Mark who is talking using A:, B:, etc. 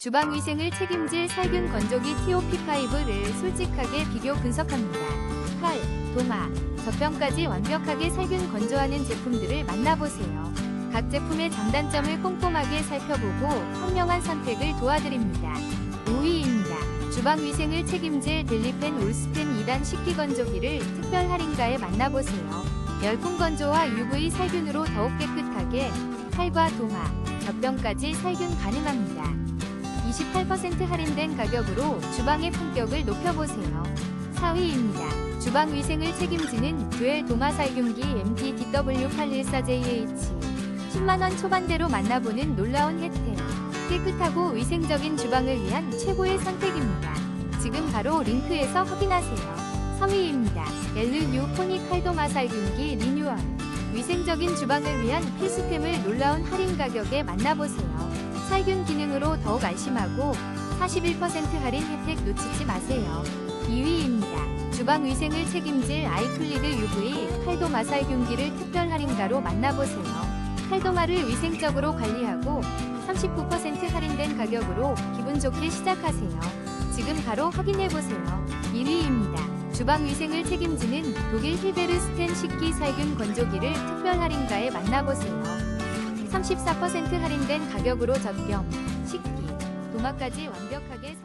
A: 주방 위생을 책임질 살균 건조기 TOP5를 솔직하게 비교 분석합니다. 칼, 도마, 젖병까지 완벽하게 살균 건조하는 제품들을 만나보세요. 각 제품의 장단점을 꼼꼼하게 살펴보고 현명한 선택을 도와드립니다. 5위입니다. 주방 위생을 책임질 델리펜 올스펜 2단 식기 건조기를 특별 할인가에 만나보세요. 열풍 건조와 UV 살균으로 더욱 깨끗하게 칼과 도마, 젖병까지 살균 가능합니다. 28% 할인된 가격으로 주방의 품격을 높여보세요. 4위입니다. 주방 위생을 책임지는 듀엘 도마 살균기 MT-DW814JH 10만원 초반대로 만나보는 놀라운 혜택. 깨끗하고 위생적인 주방을 위한 최고의 선택입니다. 지금 바로 링크에서 확인하세요. 3위입니다. LU 포니 칼도마 살균기 리뉴얼. 위생적인 주방을 위한 필수템을 놀라운 할인 가격에 만나보세요. 살균 기능으로 더욱 안심하고 41% 할인 혜택 놓치지 마세요. 2위입니다. 주방 위생을 책임질 아이클리드 UV 칼도마 살균기를 특별 할인가로 만나보세요. 칼도마를 위생적으로 관리하고 39% 할인된 가격으로 기분 좋게 시작하세요. 지금 바로 확인해보세요. 1위입니다. 주방 위생을 책임지는 독일 힐베르스텐 식기 살균 건조기를 특별 할인가에 만나보세요. 34% 할인된 가격으로 젖병, 식기, 도마까지 완벽하게